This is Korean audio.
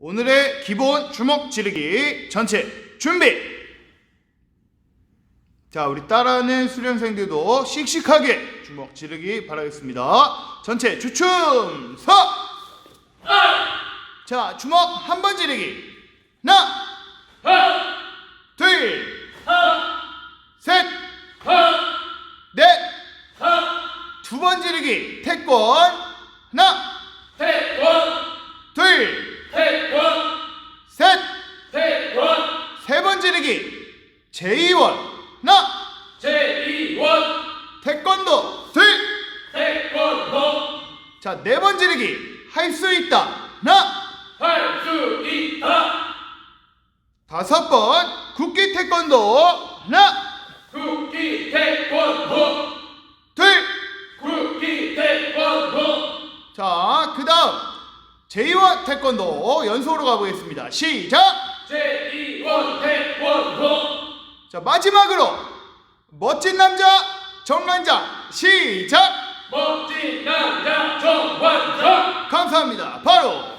오늘의 기본 주먹 지르기 전체 준비. 자, 우리 따라하는 수련생들도 씩씩하게 주먹 지르기 바라겠습니다. 전체 주춤 서. 자, 주먹 한 번 지르기. 하나, 둘, 셋, 넷, 두 번 지르기. 태권. 하나, 둘, 셋, 세번 지르기. 제2원. 하나, 태권도. 둘, 자, 네 번 지르기. 할 수 있다. 하나, 다섯 번. 국기 태권도. 하나, 둘. 자, 그 다음. 제2원 태권도 연속으로 가보겠습니다. 시작! 자, 마지막으로. 멋진 남자, 정남자. 시작! 멋진 남자 정환상 감사합니다. 바로